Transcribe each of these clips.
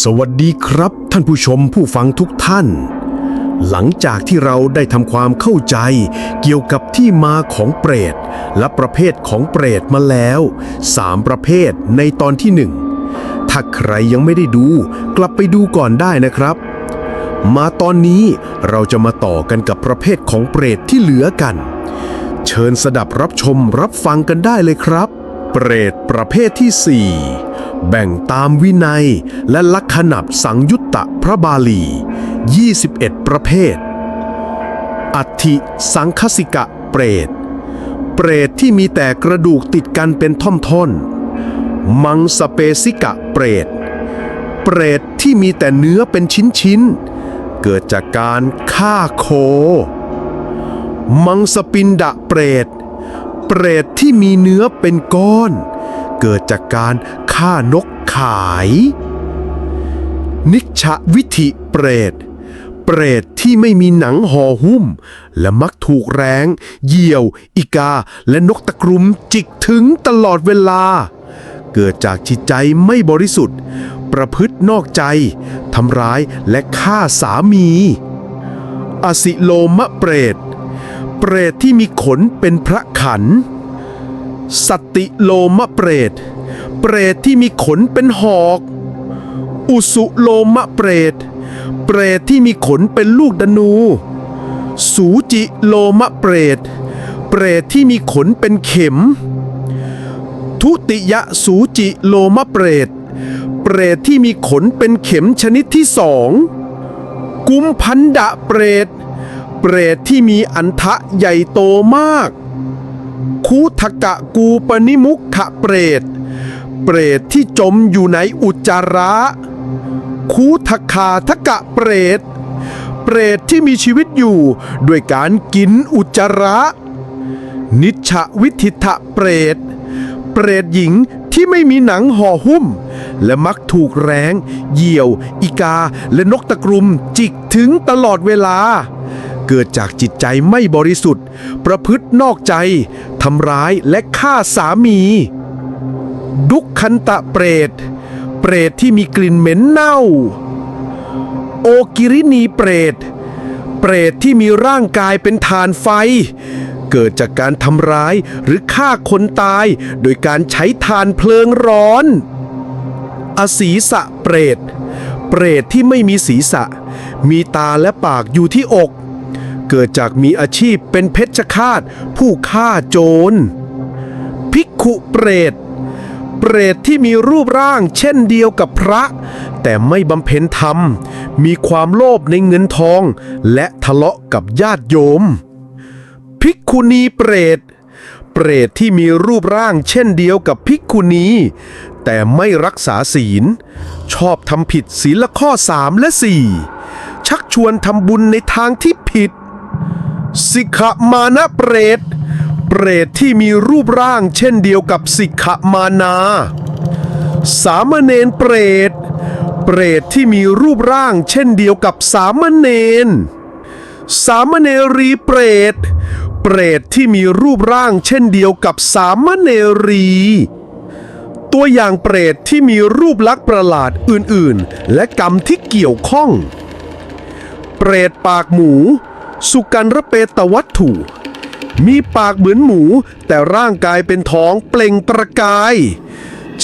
สวัสดีครับท่านผู้ชมผู้ฟังทุกท่าน หลังจากที่เราได้ทำความเข้าใจเกี่ยวกับที่มาของเปรต และประเภทของเปรตมาแล้วสามประเภทในตอนที่หนึ่งถ้าใครยังไม่ได้ดู กลับไปดูก่อนได้นะครับ มาตอนนี้เราจะมาต่อกันกับประเภทของเปรตที่เหลือกัน เชิญสดับรับชมรับฟังกันได้เลยครับ เปรตประเภทที่4 แบ่งตามวินัยและลักขณับสังยุตตะพระบาลี 21 ประเภท อัฐิสังคสิกะเปรต เปรตที่มีแต่กระดูกติดกันเป็นท่อนๆ มังสเปสิกะเปรต เปรตที่มีแต่เนื้อเป็นชิ้นๆ เกิดจากการฆ่าโค มังสปินดะเปรต เปรตที่มีเนื้อเป็นก้อน เกิดจากการ ฆ่านกขาย นิชวิธิเปรต เปรตที่ไม่มีหนังห่อหุ้ม และมักถูกแรงเหยี่ยว อีกา และนกตะกรุมจิกถึงตลอดเวลา เกิดจากจิตใจไม่บริสุทธิ์ ประพฤตินอกใจ ทำร้ายและฆ่าสามี อสิโลมะเปรต เปรตที่มีขนเป็นพระขัน สติโลมะเปรต เปรตที่มีขนเป็นหอก อุสุโลมะเปรต เปรตที่มีขนเป็นลูกดนู สูจิโลมะเปรต เปรตที่มีขนเป็นเข็ม ทุติยะสูจิโลมะเปรต เปรตที่มีขนเป็นเข็มชนิดที่สอง กุมพันดะเปรต เปรตที่มีอันทะใหญ่โตมากคูทกะกูปนิมุขะเปรต เปรตที่จมอยู่ในอุจจาระคูทคาทกะเปรต เปรตที่มีชีวิตอยู่ด้วยการกินอุจจาระ นิชวิธิทะเปรต เปรตหญิงที่ไม่มีหนังห่อหุ้ม และมักถูกแรงเหยี่ยว อีกา และนกตะกรุมจิกถึงตลอดเวลา เกิดจากจิตใจไม่บริสุทธิ์ ประพฤตินอกใจทำร้ายและฆ่าสามี ดุกขันตะเปรต เปรตที่มีกลิ่นเหม็นเน่า โอกิรินีเปรต เปรตที่มีร่างกายเป็นฐานไฟ เกิดจากการทำร้ายหรือฆ่าคนตาย โดยการใช้ฐานเพลิงร้อน อศีสะเปรต เปรตที่ไม่มีศีรษะ มีตาและปากอยู่ที่อก เกิดจากมีอาชีพเป็นเพชฌฆาตผู้ฆ่าโจรภิกขุเปรต เปรตที่มีรูปร่างเช่นเดียวกับพระ แต่ไม่บำเพ็ญธรรม มีความโลภในเงินทอง และทะเลาะกับญาติโยม ภิกขุณีเปรต เปรตที่มีรูปร่างเช่นเดียวกับภิกขุณี แต่ไม่รักษาศีล ชอบทำผิดศีลข้อ3และ4ชักชวนทำบุญในทางที่ผิด สิกขมานะเปรต เปรตที่มีรูปร่างเช่นเดียวกับสิกขมานา สามเณรเปรต เปรตที่มีรูปร่างเช่นเดียวกับสามเณร สามเณรีเปรต เปรตที่มีรูปร่างเช่นเดียวกับสามเณรี ตัวอย่างเปรตที่มีรูปลักษณ์ประหลาดอื่นๆ และกรรมที่เกี่ยวข้อง เปรตปากหมู สุกันระเปตวัตถุ มีปากเหมือนหมู แต่ร่างกายเป็นท้องเปล่งประกาย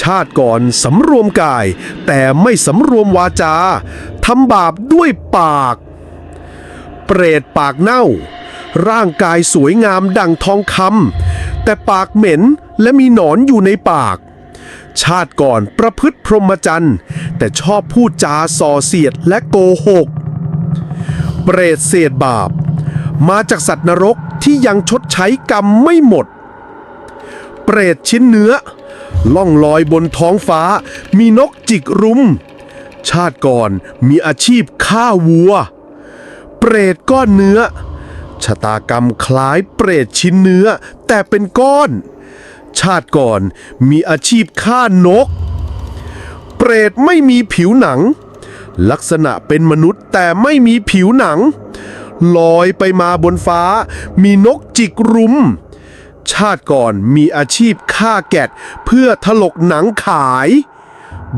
ชาติก่อนสำรวมกาย แต่ไม่สำรวมวาจาทำบาปด้วยปาก เปรตปากเน่า ร่างกายสวยงามดังทองคำแต่ปากเหม็นและมีหนอนอยู่ในปากชาติก่อนประพฤติพรหมจรรย์ แต่ชอบพูดจาส่อเสียดและโกหก เปรตเศษบาป มาจากสัตว์นรกที่ยังชดใช้กรรมไม่หมด เปรตชิ้นเนื้อ ล่องลอยบนท้องฟ้า มีนกจิกรุม ชาติก่อนมีอาชีพฆ่าวัว เปรตก้อนเนื้อ ชะตากรรมคล้ายเปรตชิ้นเนื้อ แต่เป็นก้อน ชาติก่อนมีอาชีพฆ่านก เปรตไม่มีผิวหนัง ลักษณะเป็นมนุษย์แต่ไม่มีผิวหนัง ลอยไปมาบนฟ้า มีนกจิกรุม ชาติก่อนมีอาชีพฆ่าแกะเพื่อถลกหนังขาย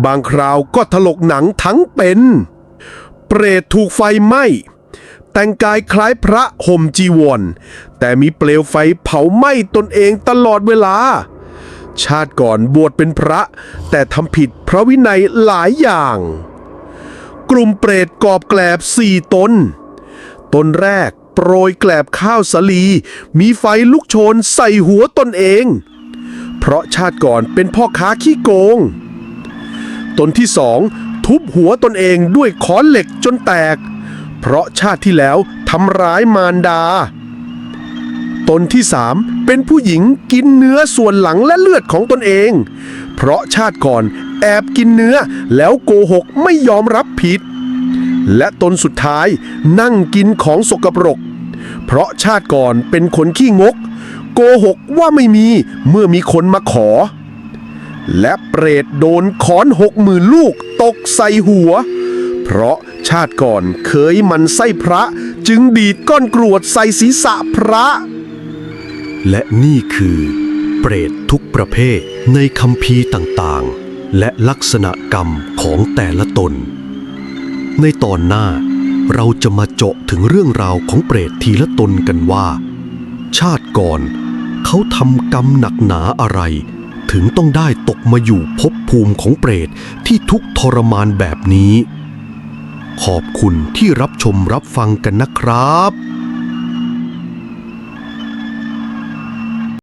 บางคราวก็ถลกหนังทั้งเป็น เปรตถูกไฟไหม้แต่งกายคล้ายพระห่มจีวร แต่มีเปลวไฟเผาไหม้ตนเองตลอดเวลา ชาติก่อนบวชเป็นพระ แต่ทำผิดพระวินัยหลายอย่าง กลุ่มเปรตกอบแกลบสี่ตน ตนแรก โปรยแกลบข้าวสาลี มีไฟลุกโชนใส่หัวตนเอง เพราะชาติก่อนเป็นพ่อค้าขี้โกงตนที่สองทุบหัวตนเองด้วยค้อนเหล็กจนแตก เพราะชาติที่แล้วทำร้ายมารดา ตนที่สามเป็นผู้หญิงกินเนื้อส่วนหลังและเลือดของตนเอง เพราะชาติก่อนแอบกินเนื้อแล้วโกหกไม่ยอมรับผิด และตนสุดท้ายนั่งกินของสกปรก เพราะชาติก่อนเป็นคนขี้งก โกหกว่าไม่มีเมื่อมีคนมาขอ และเปรตโดนขอนหกหมื่นลูกตกใส่หัว เพราะชาติก่อนเคยมันไส้พระจึงดีดก้อนกรวดใส่ศีรษะพระ และนี่คือ เปรตทุกประเภทในคำพีร์ต่างๆ และลักษณะกรรมของแต่ละตน ในตอนหน้า เราจะมาเจาะถึงเรื่องราวของเปรตทีละตนกันว่า ชาติก่อนเขาทำกรรมหนักหนาอะไร ถึงต้องได้ตกมาอยู่ภพภูมิของเปรตที่ทุกทรมานแบบนี้ ขอบคุณที่รับชมรับฟังกันนะครับ